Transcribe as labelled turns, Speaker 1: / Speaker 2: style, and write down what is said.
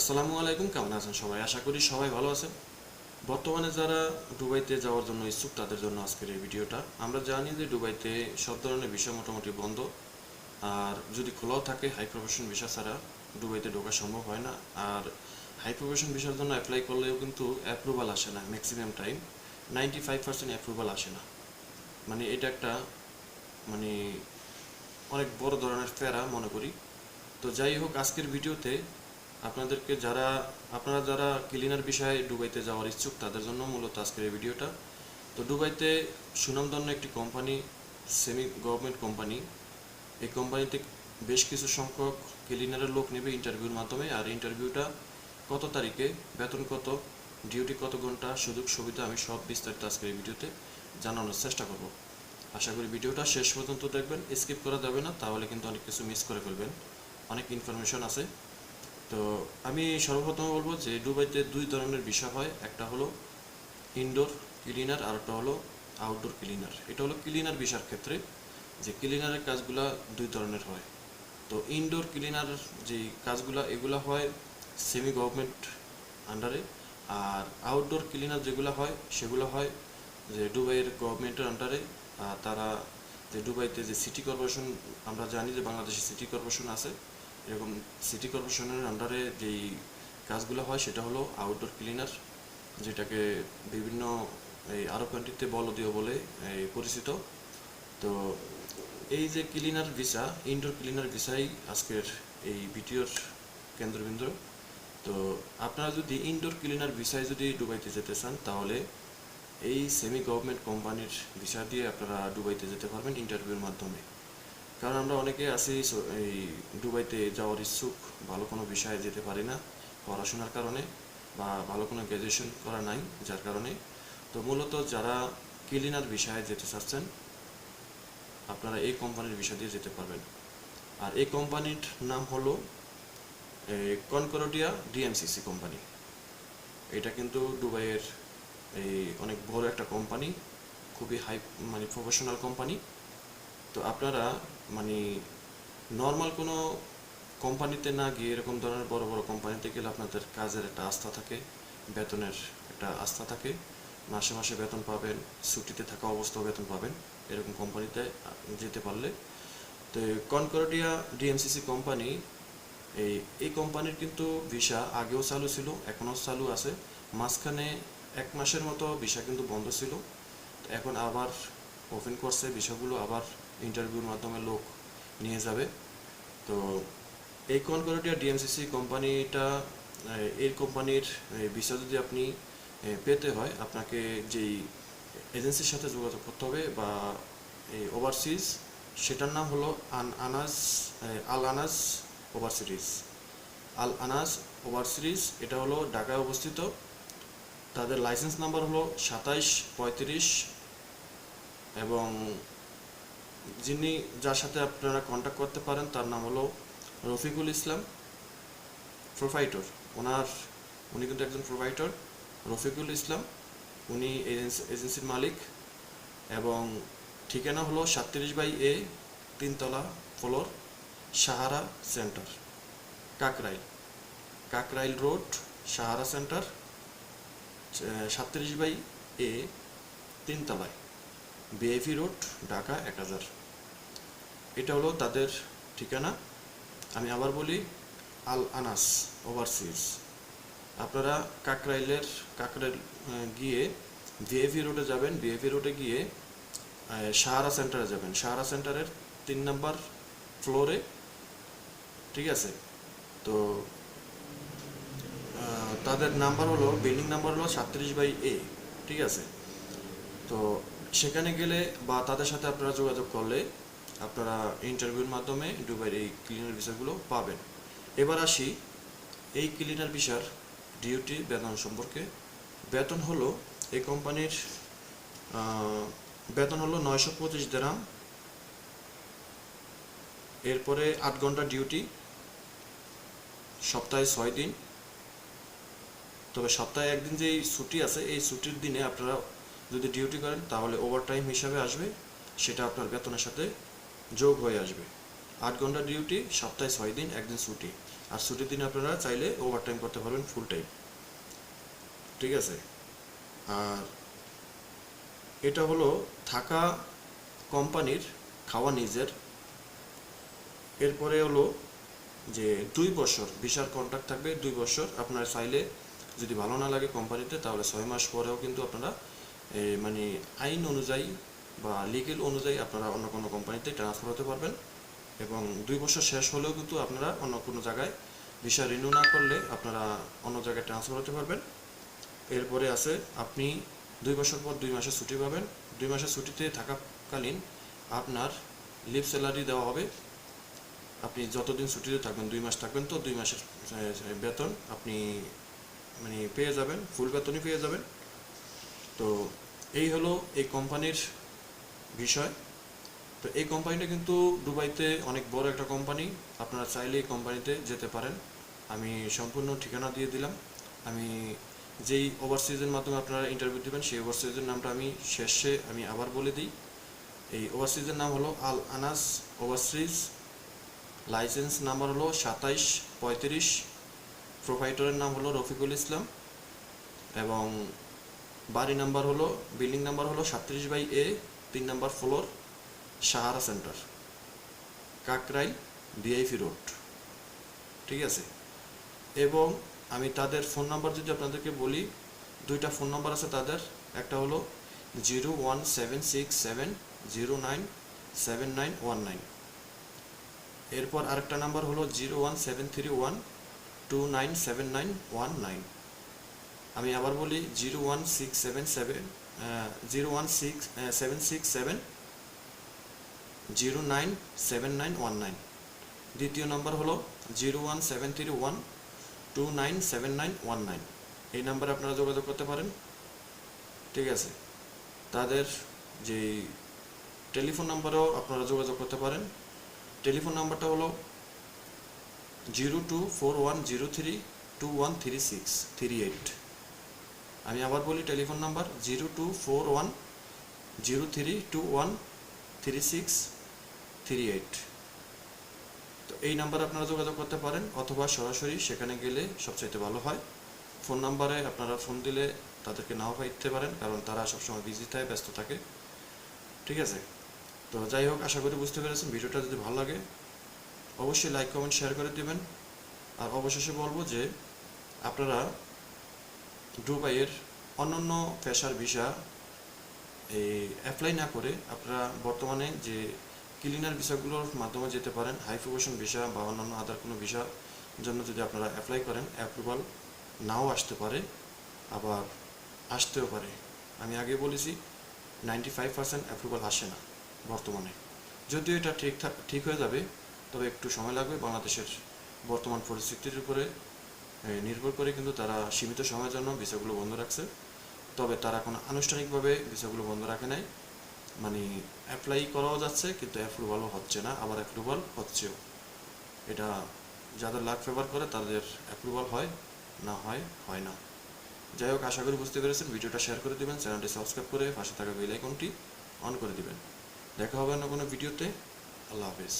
Speaker 1: আসসালামু আলাইকুম, কেমন আছেন সবাই? আশা করি সবাই ভালো আছেন। বর্তমানে যারা দুবাইতে যাওয়ার জন্য ইচ্ছুক, তাদের জন্য আজকের এই ভিডিওটা। আমরা জানি যে দুবাইতে সব ধরনের বিষয় মোটামুটি বন্ধ। আর যদি খোলাও থাকে হাই প্রফেশন ভিসা ছাড়া দুবাইতে ঢোকা সম্ভব হয় না। আর হাই প্রফেশন ভিসার জন্য অ্যাপ্লাই করলেও কিন্তু অ্যাপ্রুভাল আসে না maximum time ninety five percent approval আসে না। মানে এটা একটা মানে অনেক বড় ধরনের ফেরা মনে করি। তো যাই হোক, আজকের ভিডিওতে আপনাদেরকে যারা, আপনারা যারা ক্লিনার বিষয়ে দুবাইতে যাওয়ার ইচ্ছুক, তাদের জন্য মূলত আজকের এই ভিডিওটা। তো দুবাইতে সুনামধন্য একটি কোম্পানি সেমি গভর্নমেন্ট কোম্পানি এই কোম্পানিতে বেশ কিছু সংখ্যক ক্লিনারের লোক নেবে ইন্টারভিউর মাধ্যমে, আর ইন্টারভিউটা কত তারিখে, বেতন কত ডিউটি কত ঘণ্টা, সুযোগ সুবিধা, আমি সব বিস্তারিত আজকের এই ভিডিওতে জানানোর চেষ্টা করব। আশা করি ভিডিওটা শেষ পর্যন্ত দেখবেন স্কিপ করা যাবে না, তাহলে কিন্তু অনেক কিছু মিস করে ফেলবেন। অনেক ইনফরমেশন আছে। তো আমি সর্বপ্রথম বলব যে দুবাইতে দুই ধরনের বিষয় হয়। একটা হলো ইনডোর ক্লিনার আর একটা হলো আউটডোর ক্লিনার এটা হলো ক্লিনার বিষয়ের ক্ষেত্রে যে ক্লিনারের কাজগুলা দুই ধরনের হয়। তো ইনডোর ক্লিনার যে কাজগুলা, এগুলা হয় সেমি গভর্নমেন্ট আন্ডারে আর আউটডোর ক্লিনার যেগুলো হয়, সেগুলো হয় যে দুবাইয়ের গভর্নমেন্টের আন্ডারে তারা যে দুবাইতে যে সিটি কর্পোরেশন আমরা জানি যে বাংলাদেশে সিটি কর্পোরেশন আছে। এরকম সিটি কর্পোরেশনের আন্ডারে যেই কাজগুলো হয়, সেটা হলো আউটডোর ক্লিনার যেটাকে বিভিন্ন এই আরব কান্ট্রিতে বলদীয় বলে, এই পরিচিত। তো এই যে ক্লিনার ভিসা ইনডোর ক্লিনার ভিসাই আজকের এই ভিডিওর কেন্দ্রবিন্দু। তো আপনারা যদি ইনডোর ক্লিনার ভিসায় যদি ডুবাইতে যেতে চান, তাহলে এই সেমি গভর্নমেন্ট কোম্পানির ভিসা দিয়ে আপনারা ডুবাইতে যেতে পারবেন ইন্টারভিউর মাধ্যমে। কারণ আমরা অনেকে আছি এই দুবাইতে যাওয়ার ইচ্ছুক, ভালো কোনো বিষয়ে যেতে পারি না পড়াশোনার কারণে বা ভালো কোনো গ্র্যাজুয়েশন করা নাই যার কারণে। তো মূলত যারা ক্লিনার বিষয়ে যেতে চাচ্ছেন, আপনারা এই কোম্পানির বিষয় দিয়ে যেতে পারবেন। আর এই কোম্পানির নাম হলো কনকরডিয়া ডিএমসিসি কোম্পানি এটা কিন্তু দুবাইয়ের এই অনেক বড় একটা কোম্পানি খুবই হাই মানে প্রফেশনাল কোম্পানি তো আপনারা মানে নর্মাল কোনো কোম্পানিতে না গিয়ে এরকম ধরনের বড় বড় কোম্পানিতে গেলে আপনাদের কাজের একটা আস্থা থাকে, বেতনের একটা আস্থা থাকে। মাসে মাসে বেতন পাবেন, ছুটিতে থাকা অবস্থাও বেতন পাবেন, এরকম কোম্পানিতে যেতে পারলে। তো কনকরডিয়া ডিএমসিসি কোম্পানি এই এই কোম্পানির কিন্তু ভিসা আগেও চালু ছিল, এখনও চালু আছে। মাঝখানে এক মাসের মতো ভিসা কিন্তু বন্ধ ছিল। এখন আবার ওপেন করছে বিষয়গুলো আবার ইন্টারভিউর মাধ্যমে লোক নিয়ে যাবে। তো এই কনকরডিয়া ডিএমসিসি কোম্পানিটা এই কোম্পানির ভিসা যদি আপনি পেতে হয় আপনাকে যেই এজেন্সির সাথে যোগাযোগ করতে হবে বা এই ওভারসিজ সেটার নাম হলো আন আহ, আল আনাস ওভারসিরিজ আল আনাস ওভারসিরিজ এটা হলো ঢাকায় অবস্থিত। তাদের লাইসেন্স নাম্বার হলো সাতাইশ পঁয়ত্রিশ এবং যিনি যার সাথে আপনারা কন্ট্যাক্ট করতে পারেন, তার নাম হলো রফিকুল ইসলাম প্রোভাইডর ওনার, উনি কিন্তু একজন প্রোভাইডর রফিকুল ইসলাম, উনি এজেন্সি এজেন্সির মালিক এবং ঠিকানা হলো সাতত্রিশ বাই এ, তিনতলা floor, Sahara centre, Kakrail. Kakrail road, Sahara centre সাতত্রিশ বাই এ, তিনতলায়। বিএফি রোড ঢাকা এক হাজার। এটা হলো তাদের ঠিকানা। আমি আবার বলি, আল আনাস, ওভারসিজ। আপনারা কাকরাইলের, কাকরাইল গিয়ে বিএফি রোডে যাবেন। বিএফি রোডে গিয়ে সাহারা সেন্টারে যাবেন। সাহারা সেন্টারের তিন নাম্বার ফ্লোরে ঠিক আছে? তো তাদের নাম্বার হলো বিল্ডিং নাম্বার হলো সাতত্রিশ বাই এ ঠিক আছে? তো সেখানে গেলে বা তাদের সাথে আপনারা যোগাযোগ করলে আপনারা ইন্টারভিউর মাধ্যমে দুবাইয়ের এই ক্লিনার ভিসাগুলো পাবেন। এবার আসি, এই ক্লিনার ভিসার ডিউটি বেতন সম্পর্কে। বেতন হলো, এই কোম্পানির বেতন হলো নয়শো পঁচিশ দেরাম এরপরে আট ঘণ্টা ডিউটি সপ্তাহে ছয় দিন। তবে সপ্তাহে একদিন যে ছুটি আছে, এই ছুটির দিনে আপনারা যদি ডিউটি করেন, তাহলে ওভারটাইম হিসাবে আসবে, সেটা আপনার বেতনের সাথে যোগ হয়ে আসবে। আট ঘণ্টা ডিউটি সপ্তাহে ছয় দিন, একদিন ছুটি। আর ছুটির দিন আপনারা চাইলে ওভারটাইম করতে পারবেন ফুল টাইম ঠিক আছে? আর এটা হলো থাকা কোম্পানির খাওয়া নিজের। এরপরে হলো যে দুই বছর ভিসার কন্ট্রাক্ট থাকবে, দুই বছর আপনার চাইলে যদি ভালো না লাগে কোম্পানিতে, তাহলে ছয় মাস পরেও কিন্তু আপনারা মানে আইন অনুযায়ী বা লিগেল অনুযায়ী আপনারা অন্য কোনো কোম্পানিতে ট্রান্সফার হতে পারবেন এবং দুই বছর শেষ হলেও কিন্তু আপনারা অন্য কোনো জায়গায় ভিসা রিনিউ না করলে আপনারা অন্য জায়গায় ট্রান্সফার হতে পারবেন। এরপরে আছে, আপনি দুই বছর পর দুই মাসের ছুটি পাবেন। দুই মাসের ছুটিতে থাকাকালীন আপনার লিভ স্যালারি দেওয়া হবে। আপনি যতদিন ছুটিতে থাকবেন, দুই মাস থাকবেন তো দুই মাসের বেতন আপনি মানে পেয়ে যাবেন ফুল বেতনই পেয়ে যাবেন। তো এই হলো এই কোম্পানির বিষয়। তো এই কোম্পানিটা কিন্তু দুবাইতে অনেক বড় একটা কোম্পানি। আপনারা চাইলে এই কোম্পানিতে যেতে পারেন। আমি সম্পূর্ণ ঠিকানা দিয়ে দিলাম। আমি যেই ওভারসিজের মাধ্যমে আপনারা ইন্টারভিউ দেবেন, সেই ওভারসিজের নামটা আমি শেষে আমি আবার বলে দিই। এই ওভারসিজের নাম হলো Al Anas overseas licence number হলো সাতাইশ পঁয়ত্রিশ। প্রোভাইডারের নাম হলো রফিকুল ইসলাম। এবং বাড়ি নাম্বার হলো, বিল্ডিং নাম্বার হলো সাতত্রিশ বাই এ, তিন number floor, Sahara centre, Kakrail VIP road. ঠিক আছে? এবং আমি তাদের ফোন নাম্বার যদি আপনাদেরকে বলি, দুইটা ফোন নাম্বার আছে তাদের, একটা হলো zero one seven six seven zero nine seven nine one nine. এরপর আরেকটা নাম্বার হলো zero one seven three one two nine seven nine one nine. আমি আবার বলি zero one six seven seven zero one six seven six seven, zero nine seven nine one nine. দ্বিতীয় নম্বর হলো zero one seven three one, two nine seven nine one nine. এই নাম্বারে আপনারা যোগাযোগ করতে পারেন। ঠিক আছে? তাদের যে টেলিফোন নাম্বারেও আপনারা যোগাযোগ করতে পারেন। টেলিফোন নাম্বারটা হলো zero two four one zero three two one three six three eight. আমি আবার বলি telephone number zero two four one, zero three two one, three six, three eight. তো এই নাম্বারে আপনারা যোগাযোগ করতে পারেন অথবা সরাসরি সেখানে গেলে সবচাইতে ভালো হয়। ফোন নাম্বারে আপনারা ফোন দিলে তাদেরকে নাও পাইতে পারেন, কারণ তারা সবসময় বিজি থাকে, ব্যস্ত থাকে। ঠিক আছে? তো যাই হোক, আশা করি বুঝতে পেরেছেন। ভিডিওটা যদি ভালো লাগে, অবশ্যই লাইক, কমেন্ট, শেয়ার করে দেবেন। আর অবশেষে বলব যে আপনারা দুবাইয়ের অন্যান্য পেশার ভিসা এই অ্যাপ্লাই না করে আপনারা বর্তমানে যে ক্লিনার ভিসাগুলোর মাধ্যমে যেতে পারেন হাই প্রফেশন ভিসা বা অন্যান্য আদার কোনো ভিসার জন্য যদি আপনারা অ্যাপ্লাই করেন অ্যাপ্রুভাল নাও আসতে পারে, আবার আসতেও পারে। আমি আগে বলেছি নাইনটি ফাইভ পার্সেন্ট অ্যাপ্রুভাল আসে না বর্তমানে। যদিও এটা ঠিকঠাক ঠিক হয়ে যাবে, তবে একটু সময় লাগবে বাংলাদেশের বর্তমান পরিস্থিতির উপরে। নির্ভর করে কিন্তু তারা সীমিত সময়ের জন্য ভিসাগুলো বন্ধ রাখছে। তবে তারা কোনো আনুষ্ঠানিকভাবে ভিসাগুলো বন্ধ রাখে নাই। মানে অ্যাপ্লাই করাও যাচ্ছে, কিন্তু অ্যাপ্রুভালও হচ্ছে না। আবার অ্যাপ্রুভাল হচ্ছেও। এটা যাদের লাখ ফেভার করে, তাদের অ্যাপ্রুভাল হয়, না হয় হয় না। যাই হোক, আশা করি বুঝতে পেরেছেন। ভিডিওটা শেয়ার করে দিবেন, চ্যানেলটি সাবস্ক্রাইব করে পাশে থাকা বেল আইকনটি অন করে দিবেন। দেখা হবে অন্য কোনো ভিডিওতে আল্লাহ হাফেজ।